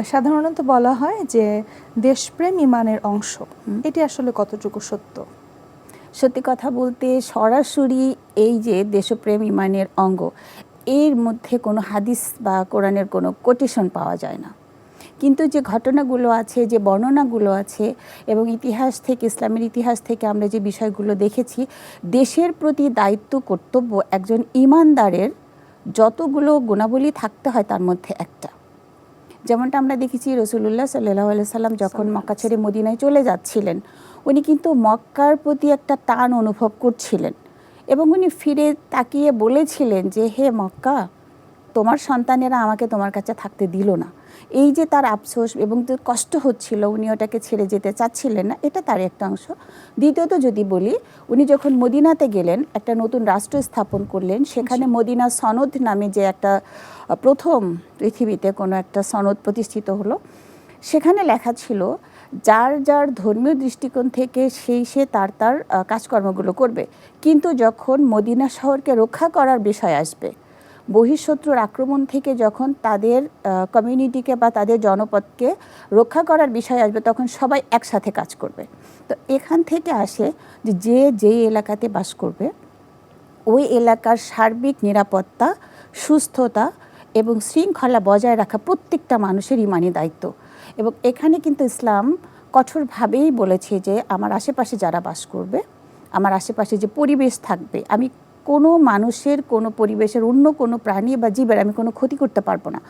সাধারণত বলা হয় যে দেশপ্রেম ইমানের অংশ। এটি আসলে কতটুকু সত্য? সত্যি কথা বলতে সরাসরি এই যে দেশপ্রেম ইমানের অঙ্গ এর মধ্যে কোনো হাদিস বা কোরআনের কোনো কোটেশন পাওয়া যায় না। কিন্তু যে ঘটনাগুলো আছে যে বর্ণনাগুলো আছে এবং ইতিহাস থেকে ইসলামের ইতিহাস থেকে আমরা যে বিষয়গুলো দেখেছি দেশের প্রতি দায়িত্ব কর্তব্য একজন ইমানদারের যতগুলো গুণাবলী থাকতে হয় তার মধ্যে একটা। যেমনটা আমরা দেখেছি রসুল্লাহ সাল্লাহ সাল্লাম যখন মক্কা ছেড়ে মদিনায় চলে যাচ্ছিলেন, উনি কিন্তু মক্কার প্রতি একটা টান অনুভব করছিলেন এবং উনি ফিরে তাকিয়ে বলেছিলেন যে, হে মক্কা তোমার সন্তানেরা আমাকে তোমার কাছে থাকতে দিল না। এই যে তার আফসোস এবং যে কষ্ট হচ্ছিল উনি ওটাকে ছেড়ে যেতে চাচ্ছিলেন না এটা তার একটা অংশ। দ্বিতীয়ত যদি বলি উনি যখন মদিনাতে গেলেন একটা নতুন রাষ্ট্র স্থাপন করলেন সেখানে মদিনা সনদ নামে যে একটা প্রথম পৃথিবীতে কোনো একটা সনদ প্রতিষ্ঠিত হলো সেখানে লেখা ছিল যার যার ধর্মীয় দৃষ্টিকোণ থেকে সেই সে তার তার কাজকর্মগুলো করবে। কিন্তু যখন মদিনা শহরকে রক্ষা করার বিষয় আসবে বহিঃশত্রুর আক্রমণ থেকে যখন তাদের কমিউনিটিকে বা তাদের জনপদকে রক্ষা করার বিষয় আসবে, তখন সবাই একসাথে কাজ করবে। তো এখান থেকে আসে যে যে এলাকাতে বাস করবে, ওই এলাকার সার্বিক নিরাপত্তা, সুস্থতা এবং শৃঙ্খলা বজায় রাখা প্রত্যেকটা মানুষের ইমানি দায়িত্ব। এবং এখানে কিন্তু ইসলাম কঠোরভাবেই বলেছে যে, আমার আশেপাশে যারা বাস করবে, আমার আশেপাশে যে পরিবেশ থাকবে, আমি কোনো মানুষের, কোনো পরিবেশের, অন্য কোনো প্রাণী বা জীবের আমি কোনো ক্ষতি করতে পারব না।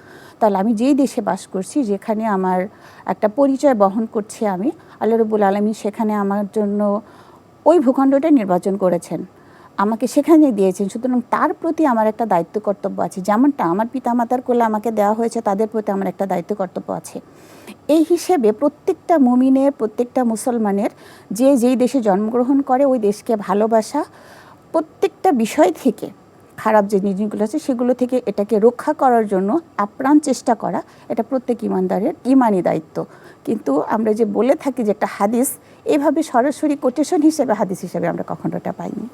তাহলে আমি যেই দেশে বাস করছি, যেখানে আমার একটা পরিচয় বহন করছি আমি, আল্লাহ রবুল আলমী সেখানে আমার জন্য ওই ভূখণ্ডটা নির্বাচন করেছেন। আমাকে সেখানে দিয়েছেন। সুতরাং তার প্রতি আমার একটা দায়িত্ব কর্তব্য আছে। যেমনটা আমার পিতামাতার কোলে আমাকে দেওয়া হয়েছে, তাদের প্রতি আমার একটা দায়িত্ব কর্তব্য আছে। এই হিসেবে প্রত্যেকটা মুমিনের, প্রত্যেকটা মুসলমানের যে, যেই দেশে জন্মগ্রহণ করে, ওই দেশকে ভালোবাসা প্রত্যেকটা বিষয় থেকে খারাপ যে জিনিসগুলো আছে, সেগুলো থেকে এটাকে রক্ষা করার জন্য আপ্রাণ চেষ্টা করা, এটা প্রত্যেক ইমানদারের ইমানি দায়িত্ব। কিন্তু আমরা যে বলে থাকি যে একটা হাদিস, এভাবে সরাসরি কোটেশন হিসেবে, হাদিস হিসেবে আমরা কখনো এটা পাইনি।